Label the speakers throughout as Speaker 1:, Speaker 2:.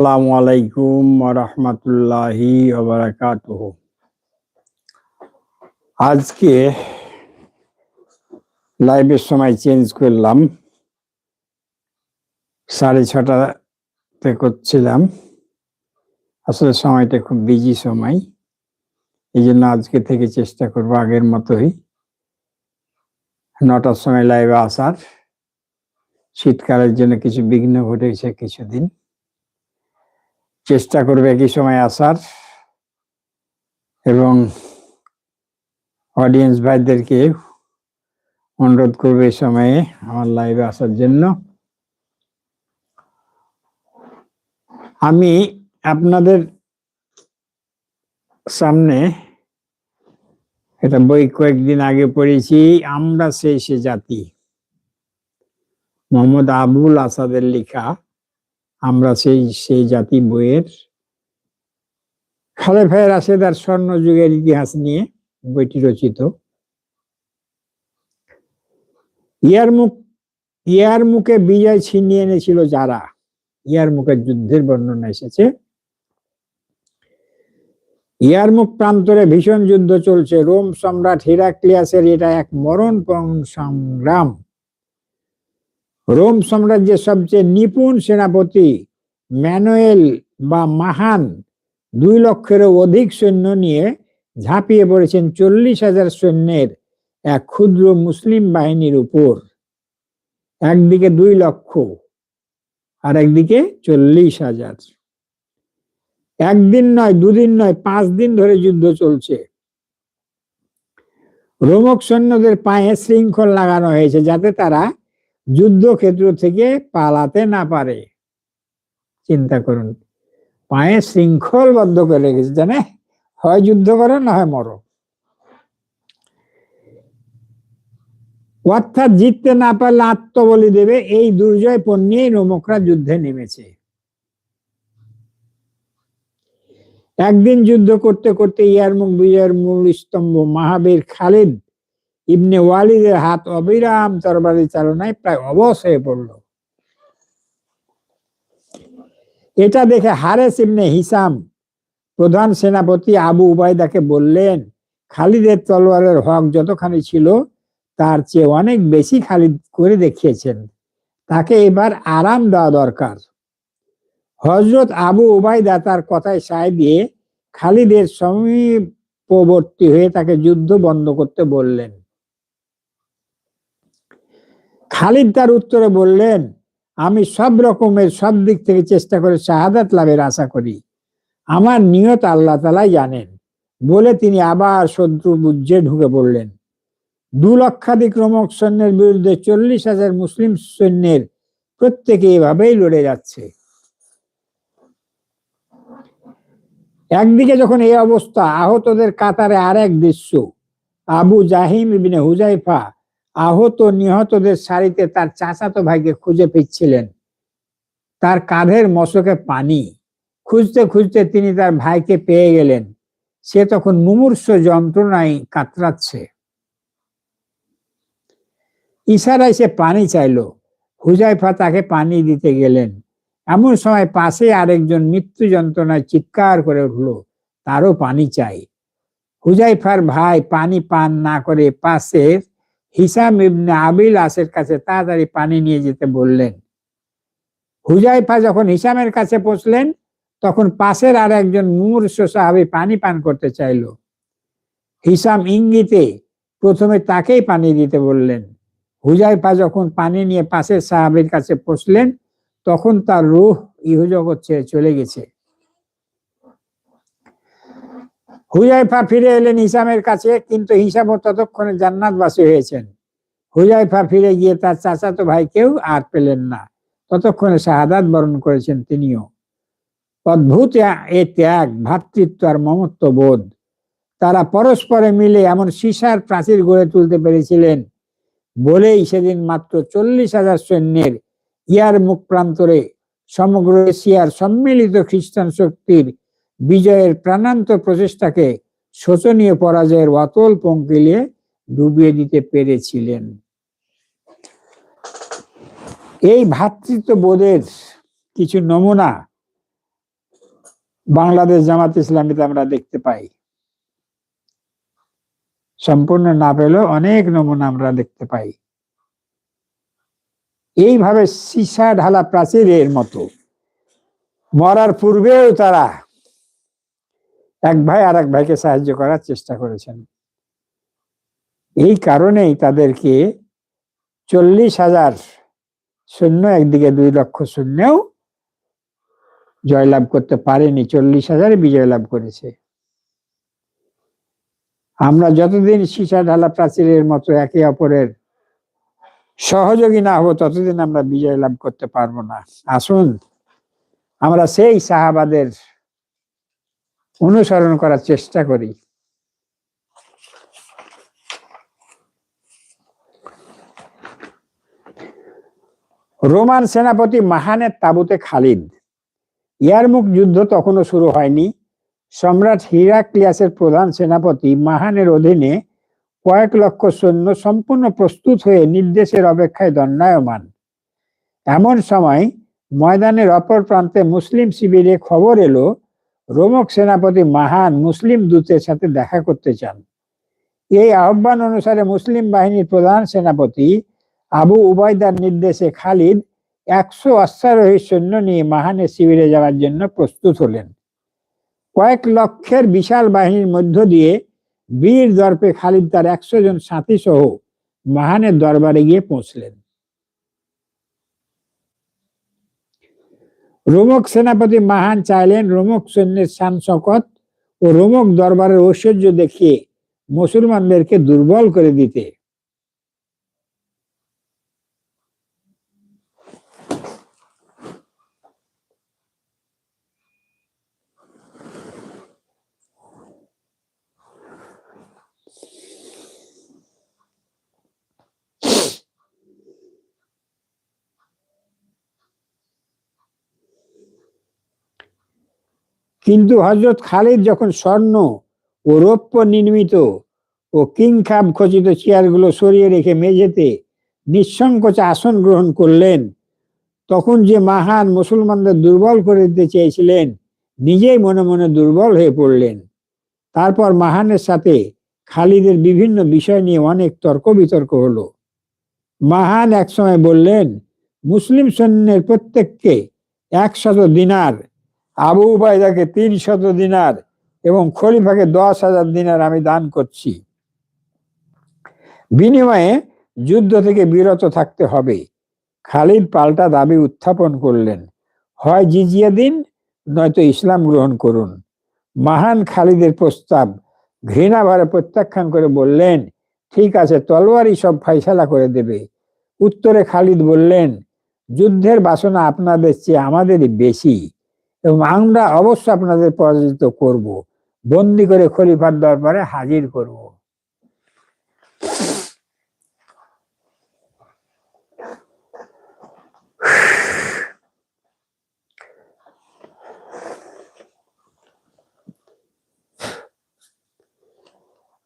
Speaker 1: আসসালামু আলাইকুম রহমতুল্লাহি আজকে লাইভের সময় চেঞ্জ করলাম। সাড়ে ছটাতে করছিলাম। আসলে সময়টা খুব বিজি সময়। এই জন্য আজকে থেকে চেষ্টা করব আগের মতোই নটার সময় লাইভে আসার। শীতকালের জন্য কিছু বিঘ্ন ঘটেছে কিছুদিন। চেষ্টা করবে একই সময় আসার এবং অডিয়েন্স ভাইদেরকে অনুরোধ করবে এই সময়ে আমার লাইভে আসার জন্য। আমি আপনাদের সামনে এটা বই কয়েকদিন আগে পড়েছি, আমরা সেই সে জাতি। মোহাম্মদ আবুল আসাদের লেখা। আমরা সেই সেই জাতি বইয়ের খালেফায় রাশেদার স্বর্ণ যুগের ইতিহাস নিয়ে বইটি রচিত। ইয়ার মুখ, ইয়ার মুখে বিজয় ছিনিয়ে এনেছিল যারা? ইয়ার মুখে যুদ্ধের বর্ণনা এসেছে। ইয়ার মুখ প্রান্তরে ভীষণ যুদ্ধ চলছে। রোম সম্রাট হিরাক্লিয়াসের এটা এক মরণপণ সংগ্রাম। রোম সাম্রাজ্যের সবচেয়ে নিপুণ সেনাপতি ম্যানুয়েল বা মাহান দুই লক্ষেরও অধিক সৈন্য নিয়ে ঝাঁপিয়ে পড়েছেন চল্লিশ হাজার সৈন্যের এক ক্ষুদ্র মুসলিম বাহিনীর উপর। একদিকে দুই লক্ষ, আর একদিকে চল্লিশ হাজার। একদিন নয়, দুদিন নয়, পাঁচ দিন ধরে যুদ্ধ চলছে। রোমক সৈন্যদের পায়ে শৃঙ্খল লাগানো হয়েছে যাতে তারা যুদ্ধক্ষেত্র থেকে পালাতে না পারে। চিন্তা করুন, পায়ে শৃঙ্খলবদ্ধ করে রেখেছে, জানে? হয় যুদ্ধ করো না হয় মরো। অর্থাৎ জিততে না পারলে আত্মবলি দেবে, এই দুর্জয় পণ্যেই রোমকরা যুদ্ধে নেমেছে। একদিন যুদ্ধ করতে করতে ইয়ারমুখ বিজয়ের মূল স্তম্ভ, মহাবীর খালিদ ইবনে ওয়ালিদের হাত অবিরাম তরবারি চালনায় প্রায় অবশ হয়ে পড়ল। এটা দেখে হারেস ইবনে হিসাম প্রধান সেনাপতি আবু উবায়দাকে বললেন, খালিদের তলোয়ারের হক যতখানি ছিল, তার চেয়ে অনেক বেশি খালিদ করে দেখিয়েছেন। তাকে এবার আরাম দেওয়া দরকার। হজরত আবু উবায়দা তার কথায় সায় দিয়ে খালিদের সমীপবর্তী হয়ে তাকে যুদ্ধ বন্ধ করতে বললেন। খালিদ তার উত্তরে বললেন, আমি সব রকমের সব দিক থেকে চেষ্টা করে শাহাদাত লাভের আশা করি। আমার নিয়ত আল্লাহ তালাই জানেন। বলে তিনি আবার শত্রু বুঝে ঢুকে পড়লেন। দু লক্ষাধিক রমক সৈন্যের বিরুদ্ধে চল্লিশ হাজার মুসলিম সৈন্যের প্রত্যেকে এভাবেই লড়ে যাচ্ছে। একদিকে যখন এই অবস্থা, আহতদের কাতারে আর এক দৃশ্য, আবু জাহিম ইবিনে হুজাইফা আহত নিহতদের সারিতে তার চাচাতো ভাইকে খুঁজে ফিরছিলেন। তার কাঁধের মশকে পানি। খুঁজতে খুঁজতে তিনি তার ভাইকে পেয়ে গেলেন। সে তখন মুমূর্ষ যন্ত্রণায় কাতরাচ্ছে। ইশারায় সে পানি চাইল। হুজাইফা তাকে পানি দিতে গেলেন। এমন সময় পাশে আরেকজন মৃত্যু যন্ত্রণায় চিৎকার করে উঠল, তারও পানি চাই। হুজাইফার ভাই পানি পান না করে পাশের হিসাম ইবনে আবিল আসের কাছে তাড়াতাড়ি পানি নিয়ে যেতে বললেন। হুজাইফা যখন হিসামের কাছে পৌঁছলেন, তখন পাশের আর একজন মূর্ষ সাহাবি পানি পান করতে চাইল। হিসাম ইঙ্গিতে প্রথমে তাকেই পানি দিতে বললেন। হুজাইফা যখন পানি নিয়ে পাশের সাহাবির কাছে পৌঁছলেন, তখন তার রুহ ইহজগৎ ছেড়ে চলে গেছে। হুজাইফা ফিরে এলেন হিসামের কাছে, কিন্তু হিসামও ততক্ষণে জান্নাতবাসী হয়েছেন। হুজাইফা ফিরে গিয়ে তার চাচাতো ভাইকেও আর পেলেন না। ততক্ষণে শাহাদাত বরণ করেছেন তিনিও। অদ্ভুত এ ত্যাগ, ভ্রাতৃত্ব আর মমত্ব বোধ। তারা পরস্পরে মিলে এমন সীসার প্রাচীর গড়ে তুলতে পেরেছিলেন। বলেই সেদিন মাত্র চল্লিশ হাজার সৈন্যের ইয়ার মুখ প্রান্তরে সমগ্র এশিয়ার সম্মিলিত খ্রিস্টান শক্তির বিজয়ের প্রাণান্ত প্রচেষ্টাকে শোচনীয় পরাজয়ের অতল পঙ্কিলে ডুবিয়ে দিতে পেরেছিলেন। এই ভ্রাতৃত্ব বোধের কিছু নমুনা বাংলাদেশ জামাত ইসলামীতে আমরা দেখতে পাই। সম্পূর্ণ না পেলেও অনেক নমুনা আমরা দেখতে পাই। এইভাবে সীসা ঢালা প্রাচীরের মতো মরার পূর্বেও তারা এক ভাই আর এক ভাইকে সাহায্য করার চেষ্টা করেছেন। এই কারণেই তাদেরকে চল্লিশ হাজার শূন্য একদিকে দুই লক্ষ শূন্যেও জয়লাভ করতে পারেনি, চল্লিশ হাজারে বিজয় লাভ করেছে। আমরা যতদিন সীসা ঢালা প্রাচীরের মতো একে অপরের সহযোগী না হব, ততদিন আমরা বিজয় লাভ করতে পারব না। আসুন, আমরা সেই সাহাবাদের অনুসরণ করার চেষ্টা করি। রোমান সেনাপতি মাহানের তাবুতে খালিদ। ইয়ারমুখ যুদ্ধ তখনও শুরু হয়নি। সম্রাট হিরাক্লিয়াসের প্রধান সেনাপতি মাহানের অধীনে কয়েক লক্ষ সৈন্য সম্পূর্ণ প্রস্তুত হয়ে নির্দেশের অপেক্ষায় দণ্ডায়মান। এমন সময় ময়দানের অপর প্রান্তে মুসলিম শিবিরে খবর এলো রোমক সেনাপতি মাহান মুসলিম দূতের সাথে দেখা করতে চান। এই আহ্বান অনুসারে মুসলিম বাহিনীর প্রধান সেনাপতি আবু উবায়দার নির্দেশে খালিদ একশো অশ্বারোহী সৈন্য নিয়ে মাহানের শিবিরে যাওয়ার জন্য প্রস্তুত হলেন। কয়েক লক্ষের বিশাল বাহিনীর মধ্য দিয়ে বীর দর্পে খালিদ তার একশো জন সাথী সহ মাহানের দরবারে গিয়ে পৌঁছলেন। রোমক সেনাপতি মাহান চাইলেন রোমক সৈন্যের শান শকত ও রোমক দরবারের ঐশ্বর্য দেখিয়ে মুসলমানদেরকে দুর্বল করে দিতে। কিন্তু হজরত খালিদ যখন স্বর্ণ ও রৌপ্য নির্মিত ও কিংখাব খচিত চেয়ারগুলো সরিয়ে রেখে মেঝেতে নিঃসংকোচে আসন গ্রহণ করলেন, তখন যে মাহান মুসলমানদের দুর্বল করে দিতে চেয়েছিলেন, নিজেই মনে মনে দুর্বল হয়ে পড়লেন। তারপর মাহানের সাথে খালিদের বিভিন্ন বিষয় নিয়ে অনেক তর্ক বিতর্ক হলো। মাহান একসময় বললেন, মুসলিম সৈন্যের প্রত্যেককে একশত দিনার আবু উবায়দাকে তিন শত দিনার এবং খলিফাকে দশ হাজার দিনার আমি দান করছি। বিনিময়ে যুদ্ধ থেকে বিরত থাকতে হবে। খালিদ পাল্টা দাবি উত্থাপন করলেন, হয় জিজিয়া দিন, নয়তো ইসলাম গ্রহণ করুন। মাহান খালিদের প্রস্তাব ঘৃণা ভরে প্রত্যাখ্যান করে বললেন, ঠিক আছে, তলোয়ারই সব ফাইসালা করে দেবে। উত্তরে খালিদ বললেন, যুদ্ধের বাসনা আপনাদের চেয়ে আমাদেরই বেশি। এবং আমরা অবশ্য আপনাদের পরাজিত করব। বন্দি করে খলিফার দরবারে হাজির করব।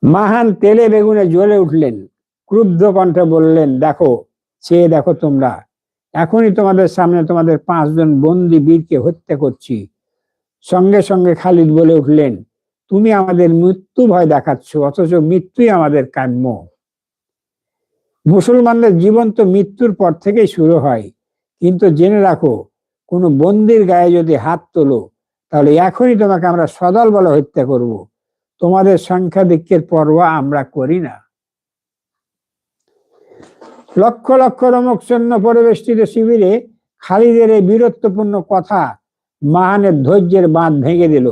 Speaker 1: মাহান তেলে বেগুনে জ্বলে উঠলেন। ক্রুদ্ধ কণ্ঠে বললেন, দেখো, চেয়ে দেখো তোমরা এখনই তোমাদের সামনে তোমাদের পাঁচজন বন্দি বীরকে হত্যা করছি। সঙ্গে সঙ্গে খালিদ বলে উঠলেন, তুমি আমাদের মৃত্যু ভয় দেখাচ্ছ, অথচ মৃত্যুই আমাদের কাম্য। মুসলমানদের জীবন তো মৃত্যুর পর থেকেই শুরু হয়। কিন্তু জেনে রাখো, কোনো বন্দির গায়ে যদি হাত তোলো, তাহলে এখনই তোমাকে আমরা সদল বলে হত্যা করব। তোমাদের সংখ্যাধিক্যের পরোয়া আমরা করি না। লক্ষ লক্ষ রমক সৈন্য পরিবেষ্টিত শিবিরে খালিদের এই বীরত্বপূর্ণ কথা মাহানের ধৈর্যের বাঁধ ভেঙে দিল।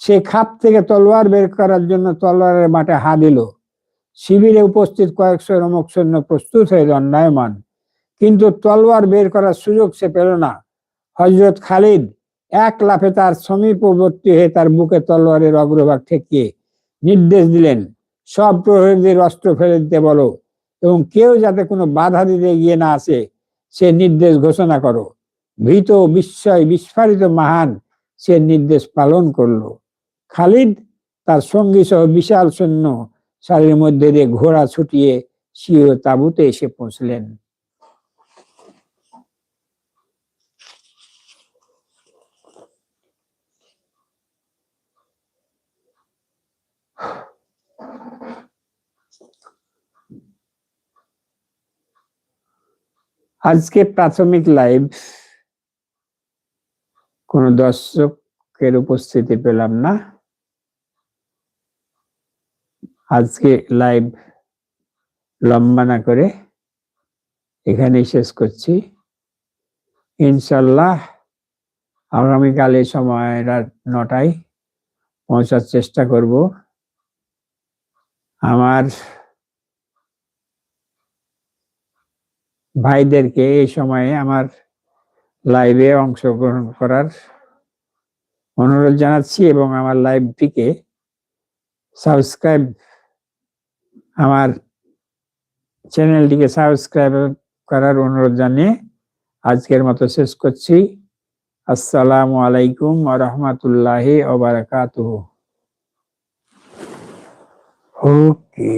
Speaker 1: সে খাপ থেকে তলোয়ার বের করার জন্য তলোয়ারের মাঠে হা দিল। শিবিরে উপস্থিত কয়েকশো রমক সৈন্য প্রস্তুত হয়ে দণ্ডায়মান। কিন্তু তলোয়ার বের করার সুযোগ সে পেল না। হজরত খালিদ এক লাফে তার সমীপবর্তী হয়ে তার বুকে তলোয়ারের অগ্রভাগ ঠেকিয়ে নির্দেশ দিলেন, সব প্রহরীদের অস্ত্র ফেলে দিতে বলো। এবং কেউ যাতে কোনো বাধা দিতে গিয়ে না আসে, সে নির্দেশ ঘোষণা করো। ভীত বিস্ময় বিস্ফারিত মাহান সে নির্দেশ পালন করল। খালিদ তার সঙ্গী সহ বিশাল সৈন্য সারির মধ্যে দিয়ে ঘোড়া ছুটিয়ে সিও তাবুতে এসে পৌঁছলেন। আজকে প্রাথমিক লাইভ। কোন দর্শকের উপস্থিতি পেলাম না। আজকে লাইভ লম্বা না করে এখানেই শেষ করছি। ইনশাল্লাহ আগামীকাল এই সময় রাত নটায় পৌঁছার চেষ্টা করব। আমার ভাইদেরকে এই সময়ে আমার লাইভে অংশগ্রহণ করার অনুরোধ জানাচ্ছি এবং আমার লাইভটিকে সাবস্ক্রাইব আমার চ্যানেলটিকে সাবস্ক্রাইব করার অনুরোধ জানিয়ে আজকের মতো শেষ করছি। আসসালামু আলাইকুম রহমতুল্লাহি ওবারাকাতুহু ওকে